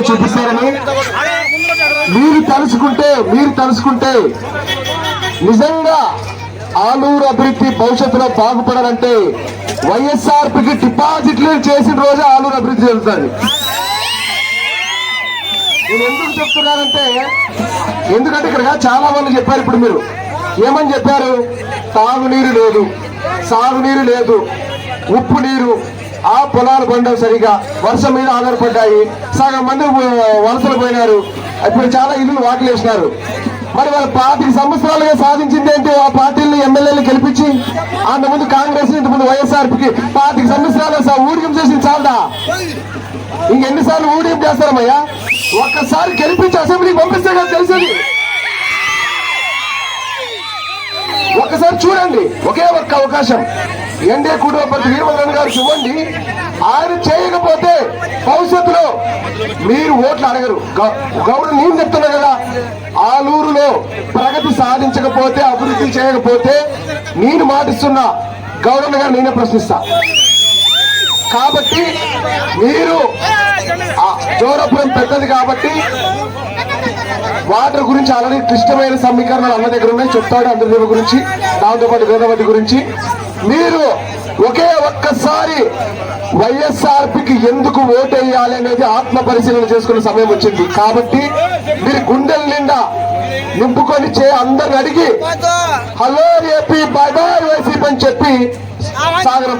గెలిపిస్తారని మీరు తలుసుకుంటే మీరు తలుసుకుంటే నిజంగా ఆలూరు అభివృద్ధి భవిష్యత్తులో బాగుపడాలంటే వైఎస్ఆర్పికి డిపాజిట్లు చేసిన రోజే ఆలూరు అభివృద్ధి జరుగుతుంది నేను ఎందుకు చెప్తున్నానంటే ఎందుకంటే ఇక్కడ చాలా మంది చెప్పారు ఇప్పుడు మీరు. ఏమని చెప్పారు? తాగునీరు లేదు సాగునీరు లేదు ఉప్పు నీరు ఆ పొలాలు పండవు సరిగా. వర్షం మీద ఆధారపడ్డాయి. సగం మంది వలసలు పోయినారు. ఇప్పుడు చాలా ఇల్లు వాకిలేసినారు. మరి వాళ్ళ పార్టీ సంవత్సరాలుగా సాధించింది ఏంటి ఆ పార్టీని ఎమ్మెల్యేలు గెలిపించి అంతకుముందు కాంగ్రెస్ ఇంతకుముందు వైఎస్ఆర్పీకి పార్టీ సంవత్సరాలు సా- ఊడికం చేసింది చాలదా? ఇంకెన్నిసార్లు ఊడికం చేస్తారమ్మయ్యా? ఒక్కసారి గెలిపించి అసెంబ్లీకి పంపిస్తే కదా తెలిసేది. ఒక్కసారి చూడండి. ఒకే ఒక్క అవకాశం. ఎన్డీఏ కుటుంబపతి వీరభద్రన్ గారికి ఇవ్వండి. ఆయన చేయకపోతే భవిష్యత్తులో మీరు ఓట్లు అడగరు. గౌరవ నేను చెప్తున్నా కదా ఆలూరులో ప్రగతి సాధించకపోతే అభివృద్ధి చేయకపోతే నేను మాటిస్తున్నా గౌరవ గారు నేనే ప్రశ్నిస్తా. కాబట్టి మీరు జోరపురం పెద్దది కాబట్టి వాటర్ గురించి ఆల్రెడీ క్లిష్టమైన సమీకరణాలు అన్న దగ్గర ఉన్నాయి. చెప్తాడు అందరి గురించి దాంతోపాటు గోదావరి గురించి. మీరు ఒకే ఒక్కసారి వైఎస్ఆర్పికి ఎందుకు ఓటేయాలి అనేది ఆత్మ పరిశీలన చేసుకునే సమయం వచ్చింది. కాబట్టి మీరు గుండెల నిండా నింపుకొని చే అందరిని అడిగి hello AP bye bye YCP అని చెప్పి సాగరం